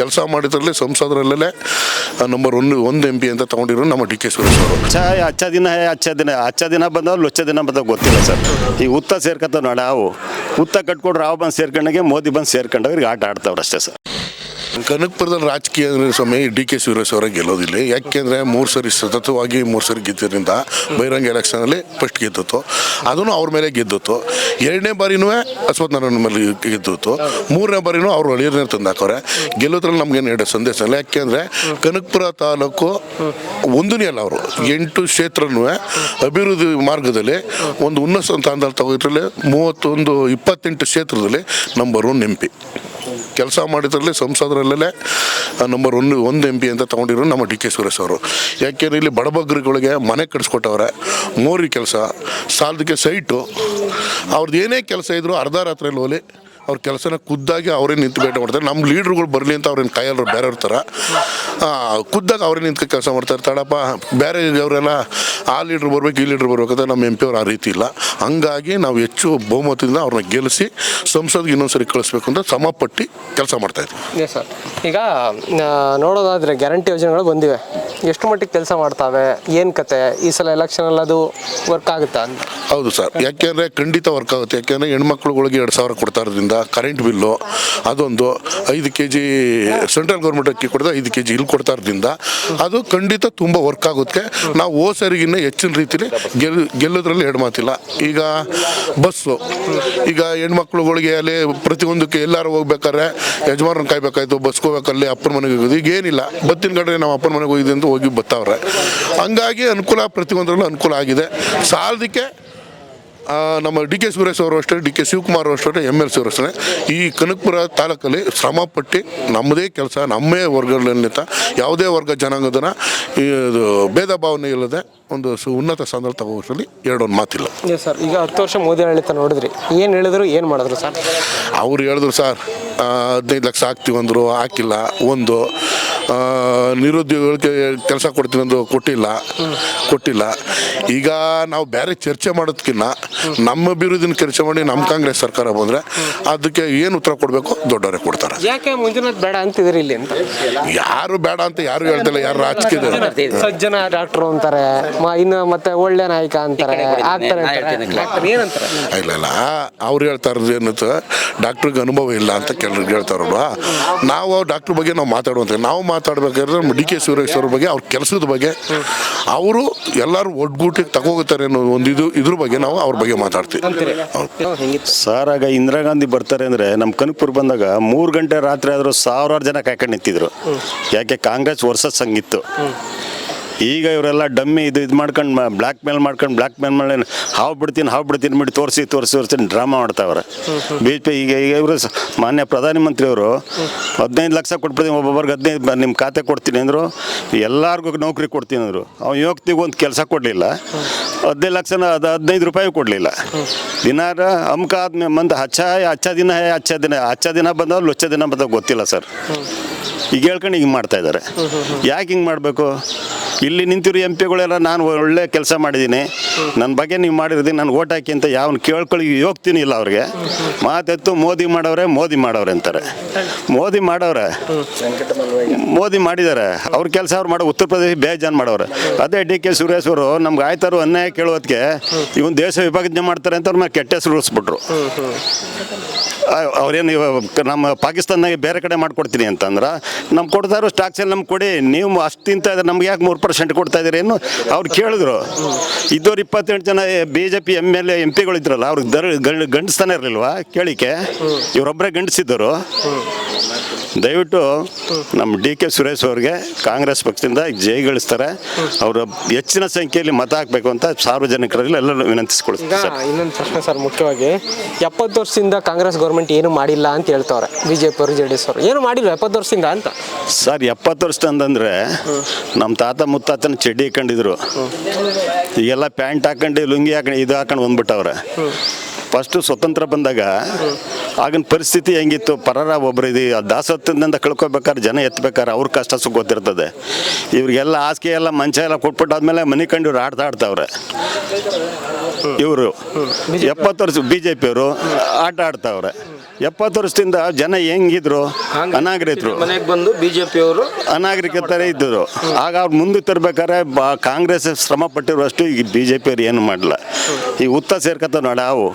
ಕೆಲಸ ಮಾಡಿದ್ರಲ್ಲಿ ಸಂಸದರಲ್ಲೇ ನಂಬರ್ ಒನ್ ಒಂದು ಎಂ ಪಿ ಅಂತ ತಗೊಂಡಿರೋ ನಮ್ಮ ಡಿ ಕೆ ಸುರೇಶ್ ಅವರು. ಅಚ್ಚ ಅಚ್ಚ ದಿನ ಹಚ್ಚ ಅಚ್ಚ ದಿನ ಅಚ್ಚ ದಿನ ಬಂದವ್ರು ಲೊಚ್ಚ ದಿನ ಬಂದಾಗ ಗೊತ್ತಿಲ್ಲ ಸರ್. ಈ ಉತ್ತ ಸೇರ್ಕತ್ತ ನೋಡಿ ಅವು ಉತ್ತ ಕಟ್ಕೊಂಡು ರಾವ್ ಬಂದು ಸೇರ್ಕೊಂಡಾಗೆ ಮೋದಿ ಬಂದು ಸೇರ್ಕೊಂಡವ್ರಿಗೆ ಆಟ ಆಡ್ತಾವ್ರು ಅಷ್ಟೇ ಸರ್. ಕನಕಪುರದಲ್ಲಿ ರಾಜಕೀಯ ಅಂದ್ರೆ ಸ್ವಾಮಿ ಡಿ ಕೆ ಸುರೇಶ್ ಅವರ ಗೆಲ್ಲೋದಿಲ್ಲ. ಯಾಕೆಂದರೆ ಮೂರು ಸರಿ ಸತತವಾಗಿ ಮೂರು ಸರಿ ಗೆದ್ದಿದ್ದರಿಂದ ಬಹಿರಂಗ ಎಲೆಕ್ಷನಲ್ಲಿ ಫಸ್ಟ್ ಗೆದ್ದಿತ್ತು ಅದನ್ನು ಅವ್ರ ಮೇಲೆ ಗೆದ್ದಿತ್ತು ಎರಡನೇ ಬಾರಿನೂ ಅಶ್ವಥ್ ನಾರಾಯಣ ಮೇಲೆ ಗೆದ್ದಿತ್ತು ಮೂರನೇ ಬಾರಿನೂ ಅವ್ರು ಅಳಿಯರ್ನೇ ತಂದು ಹಾಕೋರೆ ಗೆಲ್ಲೋದ್ರಲ್ಲಿ ನಮ್ಗೇನು ಎರಡು ಸಂದೇಶ ಇಲ್ಲ. ಯಾಕೆಂದರೆ ಕನಕಪುರ ತಾಲೂಕು ಒಂದನೇ ಅಲ್ಲ ಅವರು. ಎಂಟು ಕ್ಷೇತ್ರನೂ ಅಭಿವೃದ್ಧಿ ಮಾರ್ಗದಲ್ಲಿ ಒಂದು ಉನ್ನತ ಸ್ಥಾನದಲ್ಲಿ ತಗೋದ್ರಲ್ಲಿ ಮೂವತ್ತೊಂದು ಇಪ್ಪತ್ತೆಂಟು ಕ್ಷೇತ್ರದಲ್ಲಿ ನಂಬರ್ ಒನ್ ಎಂ ಪಿ ಕೆಲಸ ಮಾಡಿದ್ರಲ್ಲಿ ಸಂಸದರಲ್ಲೇ ನಂಬರ್ ಒನ್ ಒಂದು ಎಂ ಪಿ ಅಂತ ತಗೊಂಡಿರೋ ನಮ್ಮ ಡಿ ಕೆ ಸುರೇಶ್ ಅವರು. ಯಾಕೆಂದರೆ ಇಲ್ಲಿ ಬಡಬಗ್ಗರುಗಳಿಗೆ ಮನೆ ಕಟ್ಸ್ಕೊಟ್ಟವ್ರೆ, ಮೋರಿ ಕೆಲಸ ಸಾಲದಕ್ಕೆ ಸೈಟು ಅವ್ರದ್ದು ಏನೇ ಕೆಲಸ ಇದ್ದರೂ ಅರ್ಧ ರಾತ್ರಿಯಲ್ಲಿ ಹೋಲಿ ಅವ್ರ ಕೆಲಸನ ಖುದ್ದಾಗಿ ಅವರೇ ನಿಂತು ಭೇಟಿ ಮಾಡ್ತಾರೆ. ನಮ್ಮ ಲೀಡ್ರುಗಳು ಬರಲಿ ಅಂತ ಅವ್ರೇನು ಕೈಯಲ್ಲರು ಬೇರೆ ಥರ ಖುದ್ದಾಗಿ ಅವರೇ ನಿಂತು ಕೆಲಸ ಮಾಡ್ತಾರೆ ತಡಪ್ಪ ಬೇರೆ ಅವರೆಲ್ಲ ಆ ಲೀಡ್ರ್ ಬರಬೇಕು ಈ ಲೀಡ್ರ್ ಬರಬೇಕಂತ ನಮ್ಮ ಎಂ ಪಿ ಅವ್ರು ಆ ರೀತಿ ಇಲ್ಲ. ಹಂಗಾಗಿ ನಾವು ಹೆಚ್ಚು ಬಹುಮತದಿಂದ ಅವ್ರನ್ನ ಗೆಲ್ಲಿಸಿ ಸಂಸದ್ಗೆ ಇನ್ನೊಂದ್ಸರಿ ಕಳಿಸ್ಬೇಕು ಅಂತ ಸಮಪಟ್ಟಿ ಕೆಲಸ ಮಾಡ್ತಾ ಇದ್ದೀವಿ ಸರ್ ಈಗ ನೋಡೋದಾದರೆ ಗ್ಯಾರಂಟಿ ಯೋಜನೆಗಳು ಬಂದಿವೆ. ಎಷ್ಟು ಮಟ್ಟಿಗೆ ಕೆಲಸ ಮಾಡ್ತಾವೆ? ಏನು ಕತೆ? ಈ ಸಲ ಎಲೆಕ್ಷನಲ್ಲಿ ಅದು ವರ್ಕ್ ಆಗುತ್ತಾ ಅಂತ? ಹೌದು ಸರ್ ಯಾಕೆಂದರೆ ಖಂಡಿತ ವರ್ಕ್ ಆಗುತ್ತೆ. ಯಾಕೆಂದರೆ ಹೆಣ್ಮಕ್ಳುಗಳಿಗೆ ಎರಡು ಸಾವಿರ ಕೊಡ್ತಾ ಇರೋದ್ರಿಂದ ಕರೆಂಟ್ ಬಿಲ್ಲು ಅದೊಂದು ಐದು ಕೆ ಜಿ ಸೆಂಟ್ರಲ್ ಗೌರ್ಮೆಂಟ್ ಅಕ್ಕಿ ಕೊಡ್ತಾ ಐದು ಕೆ ಜಿ ಇಲ್ಲಿ ಕೊಡ್ತಾ ಇರೋದ್ರಿಂದ ಅದು ಖಂಡಿತ ತುಂಬ ವರ್ಕ್ ಆಗುತ್ತೆ. ನಾವು ಓ ಸರಿಗಿನ್ನ ಹೆಚ್ಚಿನ ರೀತಿಲಿ ಗೆಲ್, ಗೆಲ್ಲೋದ್ರಲ್ಲಿ ಮಾತಿಲ್ಲ ಈಗ ಬಸ್ಸು ಈಗ ಹೆಣ್ಮಕ್ಳುಗಳಿಗೆ ಅಲ್ಲಿ ಪ್ರತಿಯೊಂದಕ್ಕೆ ಎಲ್ಲರೂ ಹೋಗ್ಬೇಕಾದ್ರೆ ಯಜಮಾನ್ರನ್ನ ಕಾಯ್ಬೇಕಾಯ್ತು ಬಸ್ಗೆ ಹೋಗ್ಬೇಕಲ್ಲಿ ಅಪ್ಪನ ಮನೆಗೆ ಹೋಗೋದು, ಈಗ ಏನಿಲ್ಲ. ಬತ್ತಿನ ಕಡೆ ನಾವು ಅಪ್ಪನ ಮನೆಗೆ ಹೋಗಿದ್ದೆ ಅಂತ ಹೋಗಿ ಬತ್ತವ್ರೆ. ಹಂಗಾಗಿ ಅನುಕೂಲ ಪ್ರತಿಯೊಂದರಲ್ಲೂ ಅನುಕೂಲ ಆಗಿದೆ. ಸಾಲದಕ್ಕೆ ನಮ್ಮ ಡಿ ಕೆ ಸುರೇಶ್ ಅವರು ಅಷ್ಟೇ ಡಿ ಕೆ ಶಿವಕುಮಾರ್ ಅವರು ಅಷ್ಟೇ ಎಂ ಎಲ್ ಸಿ ಅವರು ಅಷ್ಟೇ. ಈ ಕನಕಪುರ ತಾಲೂಕಲ್ಲಿ ಶ್ರಮಪಟ್ಟು ನಮ್ಮದೇ ಕೆಲಸ ನಮ್ಮೇ ವರ್ಗಗಳಿಂದ ಯಾವುದೇ ವರ್ಗ ಜನಾಂಗದನ ಇದು ಭೇದ ಭಾವನೆ ಇಲ್ಲದೆ ಒಂದು ಸು ಉನ್ನತ ಸ್ಥಾನದಲ್ಲಿ ತಗೋಷ್ಟರಲ್ಲಿ ಎರಡೊಂದು ಮಾತಿಲ್ಲ. ಸರ್ ಈಗ ಹತ್ತು ವರ್ಷ ಮೋದಿ ಆಡಳಿತ ನೋಡಿದ್ರಿ ಏನು ಹೇಳಿದ್ರು ಏನು ಮಾಡಿದ್ರು ಸರ್ ಅವ್ರು ಹೇಳಿದ್ರು ಸರ್ ಹದಿನೈದು ಲಕ್ಷ ಹಾಕ್ತೀವಿ ಅಂದರು ಹಾಕಿಲ್ಲ ಒಂದು ನಿರುದ್ಯೋಗಿಗಳಿಗೆ ಕೆಲಸ ಕೊಡ್ತೀನಿ ಅಂದು ಕೊಟ್ಟಿಲ್ಲ. ಕೊಟ್ಟಿಲ್ಲ. ಈಗ ನಾವು ಬೇರೆ ಚರ್ಚೆ ಮಾಡೋದಕ್ಕಿಂತ ನಮ್ಮ ಅಭಿವೃದ್ಧಿನ ಚರ್ಚೆ ಮಾಡಿ ನಮ್ಮ ಕಾಂಗ್ರೆಸ್ ಸರ್ಕಾರ ಬಂದರೆ ಅದಕ್ಕೆ ಏನು ಉತ್ತರ ಕೊಡಬೇಕು? ದೊಡ್ಡವರೇ ಕೊಡ್ತಾರೆ. ಯಾಕೆ ಮಂಜುನಾಥ್ ಬೇಡ ಅಂತಿದ್ರಿ ಇಲ್ಲಿ ಅಂತ? ಯಾರು ಬೇಡ ಅಂತ ಯಾರು ಹೇಳ್ತಿಲ್ಲ ಯಾರು ರಾಜಕೀಯದ ಸಜ್ಜನ ಡಾಕ್ಟ್ರು ಅಂತಾರೆ ಮ- ಇನ್ನು ಮತ್ತೆ ಒಳ್ಳೆ ನಾಯಕ ಅಂತಾರೆ ಆಗ್ತಾರೆ ಇಲ್ಲ ಇಲ್ಲ. ಅವ್ರು ಹೇಳ್ತಾ ಇರೋದು ಏನಂತ ಡಾಕ್ಟ್ರಿಗೆ ಅನುಭವ ಇಲ್ಲ ಅಂತ ಕೆಲವ್ರಿಗೆ ಹೇಳ್ತಾರಲ್ವಾ? ನಾವು ಡಾಕ್ಟ್ರ್ ಬಗ್ಗೆ ನಾವು ಮಾತಾಡುವಂತ ನಾವು ಮಾತಾಡ್ಬೇಕಾದ್ರೆ ಡಿ ಕೆ ಅವ್ರ ಬಗ್ಗೆ, ಅವ್ರ ಕೆಲಸದ ಬಗ್ಗೆ. ಅವರು ಎಲ್ಲರೂ ಒಡ್ಗೂಟಿಗೆ ತಗೋಗುತ್ತಾರೆ ಅನ್ನೋ ಒಂದು ಇದು ಇದ್ರ ಬಗ್ಗೆ ನಾವು ಅವ್ರ ಬಗ್ಗೆ ಮಾತಾಡ್ತೀವಿ. ಸರ್, ಆಗ ಇಂದಿರಾ ಗಾಂಧಿ ಬರ್ತಾರೆ ಅಂದರೆ ನಮ್ಮ ಕನಕಪುರ ಬಂದಾಗ ಮೂರು ಗಂಟೆ ರಾತ್ರಿ ಆದರೂ ಸಾವಿರಾರು ಜನ ಕಾಯ್ಕೊಂಡು ನಿಂತಿದ್ರು. ಯಾಕೆ ಕಾಂಗ್ರೆಸ್ ವರ್ಸಸ್ ಸಂಗಿತ್ತು. ಈಗ ಇವರೆಲ್ಲ ಡಮ್ಮಿ ಇದು ಇದು ಮಾಡ್ಕೊಂಡು ಬ್ಲ್ಯಾಕ್ ಮೇಲ್ ಮಾಡ್ಕೊಂಡು ಬ್ಲ್ಯಾಕ್ ಮೇಲ್ ಮಾಡಿ ಹಾವು ಬಿಡ್ತೀನಿ ಹಾವು ಬಿಡ್ತೀನಿ ಬಿಟ್ಟು ತೋರಿಸಿ ತೋರಿಸಿ ತೋರಿಸಿ ಡ್ರಾಮಾ ಮಾಡ್ತಾವ್ರೆ. ಬಿ ಜೆ ಪಿ ಈಗ ಈಗ ಇವರು ಮಾನ್ಯ ಪ್ರಧಾನಮಂತ್ರಿ ಮಂತ್ರಿಯವರು ಹದಿನೈದು ಲಕ್ಷ ಕೊಟ್ಬಿಡ್ತೀನಿ, ಒಬ್ಬೊಬ್ಬರಿಗೆ ಹದಿನೈದು ನಿಮ್ಮ ಖಾತೆ ಕೊಡ್ತೀನಿ ಅಂದರು, ಎಲ್ಲರಿಗೂ ನೌಕರಿ ಕೊಡ್ತೀನಿ ಅಂದರು. ಅವ್ನು ಯೋಗ್ತಿಗೆ ಒಂದು ಕೆಲಸ ಕೊಡಲಿಲ್ಲ. ಹದಿನೈದು ಲಕ್ಷನ, ಅದು ಹದಿನೈದು ರೂಪಾಯಿ ಕೊಡಲಿಲ್ಲ. ದಿನಾರ ಅಮ್ಕ ಆದ್ಮೇಲೆ ಮಂದ ಹಚ್ಚ ಹಚ್ಚ ದಿನ ಹಚ್ಚ ದಿನ ಹಚ್ಚ ದಿನ ಬಂದವ್ ಲೊಚ್ಚ ದಿನ ಬಂದವ್ ಗೊತ್ತಿಲ್ಲ ಸರ್. ಈಗ ಹೇಳ್ಕೊಂಡು ಹಿಂಗೆ ಮಾಡ್ತಾ ಇದ್ದಾರೆ ಯಾಕೆ ಹಿಂಗೆ ಮಾಡಬೇಕು? ಇಲ್ಲಿ ನಿಂತಿರೋ ಎಂ ಪಿಗಳೆಲ್ಲ ನಾನು ಒಳ್ಳೆ ಕೆಲಸ ಮಾಡಿದ್ದೀನಿ. ನನ್ನ ಬಗ್ಗೆ ನೀವು ಮಾಡಿರ್ತೀನಿ ನಾನು ಓಟ್ ಹಾಕಿ ಅಂತ ಯಾವನು ಕೇಳ್ಕೊಳ್ಳಿ ಹೋಗ್ತೀನಿ ಇಲ್ಲ ಅವ್ರಿಗೆ. ಮಾತೆತ್ತು ಮೋದಿ ಮಾಡವ್ರೆ ಮೋದಿ ಮಾಡವ್ರೆ ಅಂತಾರೆ. ಮೋದಿ ಮಾಡವ್ರೆ ಮೋದಿ ಮಾಡಿದ್ದಾರೆ. ಅವ್ರ ಕೆಲಸ ಅವ್ರು ಮಾಡೋ ಉತ್ತರ ಪ್ರದೇಶ ಬೇಜಾನ್ ಮಾಡವ್ರೆ ಅದೇ ಡಿ ಕೆ ಸುರೇಶ್ ಅವರು ನಮ್ಗೆ ಆಯ್ತಾರು ಅನ್ಯಾಯ ಕೇಳೋದಕ್ಕೆ ಇವನ್ ದೇಶ ವಿಭಜನೆ ಮಾಡ್ತಾರೆ ಅಂತ ಅವ್ರ ಮೇಲೆ ಕೆಟ್ಟ ಹೆಸರು ಉಳಿಸ್ಬಿಟ್ರು. ಅವ್ರೇನು ನಮ್ಮ ಪಾಕಿಸ್ತಾನಾಗೆ ಬೇರೆ ಕಡೆ ಮಾಡ್ಕೊಡ್ತೀನಿ ಅಂತಂದ್ರೆ ನಮ್ಗೆ ಕೊಡ್ತಾ ಇರೋ ಸ್ಟಾಕ್ಸ್ ಎಲ್ಲ ನಮ್ಗೆ ಕೊಡಿ. ನೀವು ಅಷ್ಟು ತಿಂತ ಇದ್ರೆ ನಮ್ಗೆ ಯಾಕೆ ಮೂರು ಪರ್ಸೆಂಟ್ ಕೊಡ್ತಾ ಇದ್ದೀರೇನು ಅವ್ರು ಕೇಳಿದ್ರು. ಇದ್ದವ್ರು ಇಪ್ಪತ್ತೆಂಟು ಜನ B J P M L A M ಪಿಗಳು ಇದ್ರಲ್ಲ ಅವ್ರಿಗೆ ದರ್ ಗಂಡ ಗಂಡಸ್ತಾನೆ ಇರಲಿಲ್ವಾ? ಕೇಳಿಕೆ. ಇವರೊಬ್ಬರೇ ಗಂಡಸಿದ್ದರು ದಯವಿಟ್ಟು ನಮ್ಮ ಡಿ ಕೆ ಸುರೇಶ್ ಅವ್ರಿಗೆ ಕಾಂಗ್ರೆಸ್ ಪಕ್ಷದಿಂದ ಜೈಗಳಿಸ್ತಾರೆ ಅವರು ಹೆಚ್ಚಿನ ಸಂಖ್ಯೆಯಲ್ಲಿ ಮತ ಹಾಕಬೇಕು ಅಂತ ಸಾರ್ವಜನಿಕರಲ್ಲಿ ಎಲ್ಲರೂ ವಿನಂತಿಸ್ಕೊಳ್ತಾರೆ ಸರ್. ಇನ್ನೊಂದು ಪ್ರಶ್ನೆ ಸರ್ ಮುಖ್ಯವಾಗಿ ಎಪ್ಪತ್ತು ವರ್ಷದಿಂದ ಕಾಂಗ್ರೆಸ್ ಗೌರ್ಮೆಂಟ್ ಏನು ಮಾಡಿಲ್ಲ ಅಂತ ಹೇಳ್ತಾವ್ರೆ ಬಿ ಜೆ ಪಿ ಅವರು ಜೆ ಡಿ ಎಸ್ ಅವರು. ಏನು ಮಾಡಿಲ್ಲ ಎಪ್ಪತ್ತು ವರ್ಷದಿಂದ ಅಂತ? ಸರ್ ಎಪ್ಪತ್ತು ವರ್ಷ ಅಂತಂದ್ರೆ ನಮ್ಮ ತಾತ ಮುತ್ತಾತನ ಚಡ್ಡಿ ಹಾಕೊಂಡಿದ್ರು. ಈಗೆಲ್ಲ ಪ್ಯಾಂಟ್ ಹಾಕೊಂಡು ಲುಂಗಿ ಹಾಕೊಂಡು ಇದು ಹಾಕೊಂಡು ಬಂದ್ಬಿಟ್ಟವ್ರೆ. ಫಸ್ಟು ಸ್ವತಂತ್ರ ಬಂದಾಗ ಆಗಿನ ಪರಿಸ್ಥಿತಿ ಹೆಂಗಿತ್ತು? ಪರರ ಒಬ್ಬರು ಇದು ದಾಸತ್ವದಿಂದ ಕಳ್ಕೊಬೇಕಾದ್ರೆ ಜನ ಎತ್ತಬೇಕಾದ್ರೆ ಅವ್ರ ಕಷ್ಟ ಸುಖ ಗೊತ್ತಿರ್ತದೆ. ಇವ್ರಿಗೆಲ್ಲ ಹಾಸಿಗೆ ಎಲ್ಲ, ಮಂಚ ಎಲ್ಲ ಕೊಟ್ಬಿಟ್ಟು ಆದ್ಮೇಲೆ ಮನೆ ಕಂಡು ಇವ್ರು ಆಡ್ತಾ ಆಡ್ತಾವ್ರೆ. ಇವರು ಎಪ್ಪತ್ತು ವರ್ಷ ಬಿ ಜೆ ಪಿಯವರು ಆಟ ಆಡ್ತಾವ್ರೆ. ಎಪ್ಪತ್ತು ವರ್ಷದಿಂದ ಜನ ಹೆಂಗಿದ್ರು? ಅನಾಗರಿಕರು. ಮನೆಗೆ ಬಂದು ಬಿಜೆಪಿ ಅವರು ಅನಾಗರಿಕತರೇ ಇದ್ದರು. ಆಗ ಅವ್ರು ಮುಂದೆ ತರ್ಬೇಕಾದ್ರೆ ಕಾಂಗ್ರೆಸ್ ಶ್ರಮ ಪಟ್ಟಿರುವಷ್ಟು ಈಗ ಬಿ ಜೆ ಪಿಯವ್ರು ಏನು ಮಾಡಲ್ಲ ಈಗ ಉತ್ತ ಸೇರ್ಕತ್ತ ನೋಡ ಅವು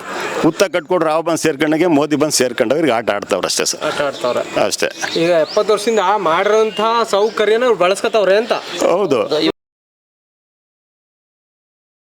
ಉತ್ತ ಕಟ್ಕೊಂಡು ಅವು ಬಂದು ಸೇರ್ಕೊಂಡಾಗೆ ಮೋದಿ ಬಂದು ಸೇರ್ಕೊಂಡವ್ರಿಗೆ ಆಟ ಆಡ್ತಾವ್ರೆ ಅಷ್ಟೇ ಸರ್. ಆಟ ಆಡ್ತಾವ್ರೆ. ಅಷ್ಟೇ. ಈಗ ಎಪ್ಪತ್ತು ವರ್ಷದಿಂದ ಮಾಡಿರೋಂಥ ಸೌಕರ್ಯನ ಇವ್ರು ಬಳಸ್ಕೊತಾವ್ರೆ ಅಂತ. ಹೌದು.